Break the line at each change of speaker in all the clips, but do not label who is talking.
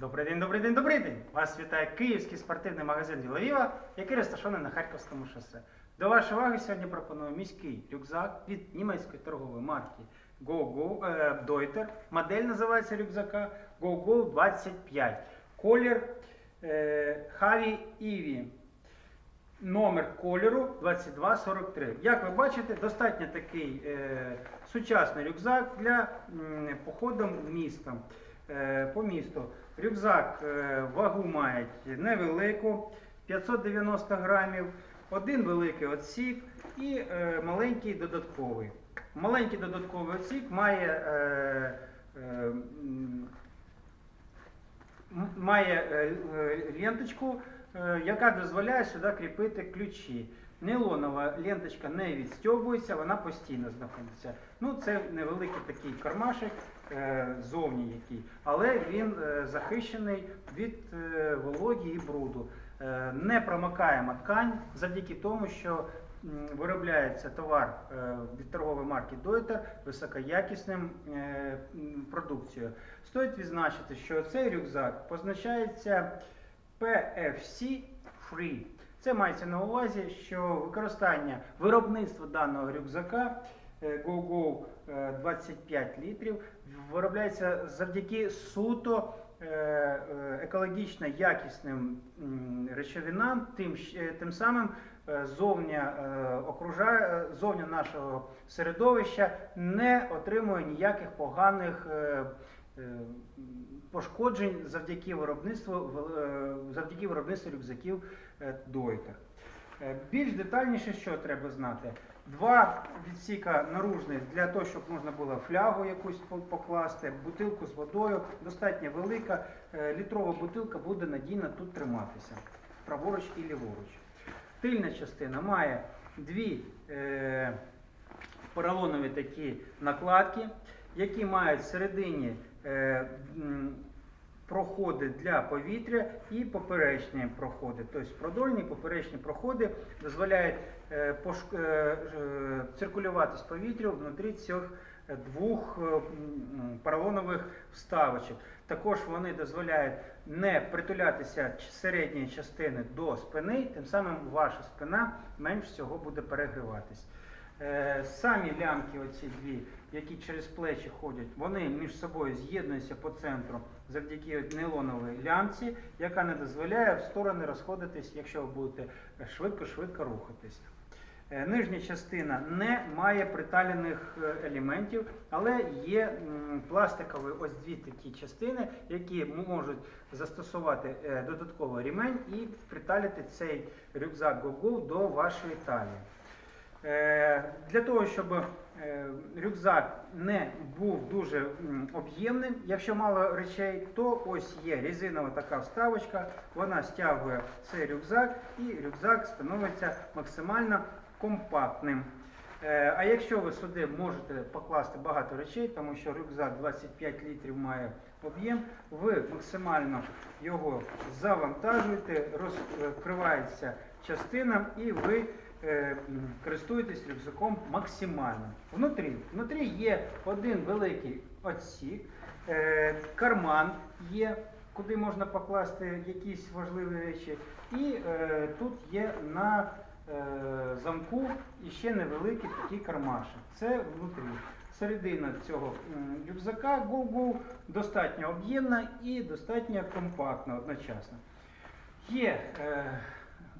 Добрий день, добрий день, добрий день! Вас вітає київський спортивний магазин Діловіва, який розташований на Харківському шосе. До вашої уваги сьогодні пропоную міський рюкзак від німецької торгової марки GoGo е, Deuter. Модель називається рюкзака GoGo 25. Колір е, Heavy Eevee. Номер кольору 2243. Як ви бачите, достатньо такий е, сучасний рюкзак для м, походу містом, е, по місту. Рюкзак е, вагу має невелику 590 грамів, один великий отсік і е, маленький додатковий. Маленький додатковий отсік має е, е, має е, е, ленточку, е, яка дозволяє сюди кріпити ключі. Нейлонова ленточка не відстьобується, вона постійно знаходиться. Ну, це невеликий такий кармашик е, зовні який, але він е, захищений від е, вологі і бруду. Е, Не промокаема ткань завдяки тому, що виробляється товар е, від торгової марки Deuter високоякісним е, продукцією. Стоїть відзначити, що цей рюкзак позначається PFC Free. Це мається на увазі, що використання виробництва даного рюкзака е, GoGo е, 25 літрів виробляється завдяки суто е, е, екологічно якісним речовинам, тим, е, тим самим е, зовня, е, окружає, е, зовня нашого середовища не отримує ніяких поганих е, е, пошкоджень завдяки виробництву, е, завдяки виробництву рюкзаків е. Е, Більш детальніше, що треба знати? Два відсіка наружних для того, щоб можна було флягу якусь покласти, бутилку з водою, достатньо велика. Е, Літрова бутилка буде надійно тут триматися, праворуч і ліворуч. Тильна частина має дві е, поролонові такі накладки, які мають всередині е, проходи для повітря і поперечні проходи. Тобто продольні поперечні проходи дозволяють е, е, е, циркулювати з повітря внутрі цих двох поролонових вставочок. Також вони дозволяють не притулятися середньої частини до спини, тим самим ваша спина менш всього буде перегріватись. Самі лямки, оці дві, які через плечі ходять, вони між собою з'єднуються по центру завдяки нейлоновій лямці, яка не дозволяє в сторони розходитись, якщо ви будете швидко-швидко рухатись. Е, Нижня частина не має приталених е, елементів, але є пластикові ось дві такі частини, які можуть застосувати е, додатковий ремень і приталити цей рюкзак GoGo до вашої талії. Е, Для того, щоб е, рюкзак не був дуже об'ємним, якщо мало речей, то ось є резинова така вставочка, вона стягує цей рюкзак і рюкзак становиться максимально компактним. Е, А якщо ви сюди можете покласти багато речей, тому що рюкзак 25 літрів має об'єм, ви максимально його завантажуєте, розкривається частина і ви е, користуєтесь рюкзаком максимально. Внутрі, внутрі є один великий отсік, е, карман є, куди можна покласти якісь важливі речі. І е, тут є на е, замку іще невеликий такий кармашек. Це внутрі. Середина цього рюкзака GoGo достатньо об'ємна і достатньо компактна одночасно. Є е,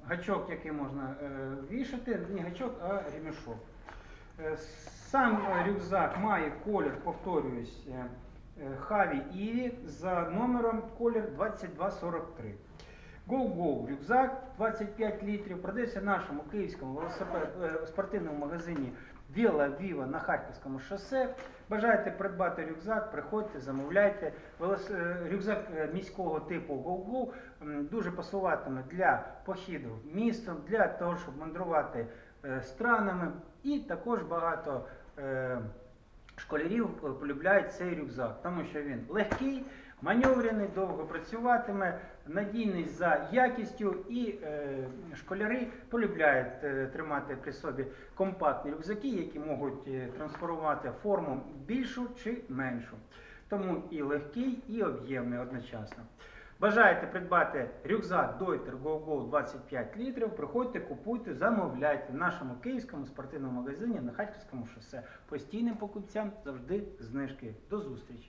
гачок, який можна е, вішати, не гачок, а ремішок. Е, Сам рюкзак має колір, повторююсь, е, е, Іві за номером колір 2243. Go-Go рюкзак 25 літрів продається в нашому київському спортивному магазині Віла Віва на Харківському шосе. Бажаєте придбати рюкзак, приходьте, замовляйте. Е, Рюкзак е, міського типу Go-Go дуже пасуватиме для похіду містом, для того, щоб мандрувати е, странами. І також багато школярів е, полюбляють цей рюкзак, тому що він легкий, маневрений, довго працюватиме, надійний за якістю, і е, школяри полюбляють е, тримати при собі компактні рюкзаки, які можуть е, трансформувати форму більшу чи меншу. тому і легкий, і об'ємний одночасно. Бажаєте придбати рюкзак Deuter Go Go 25 літрів, приходьте, купуйте, замовляйте в нашому київському спортивному магазині на Харківському шосе. Постійним покупцям завжди знижки. До зустрічі!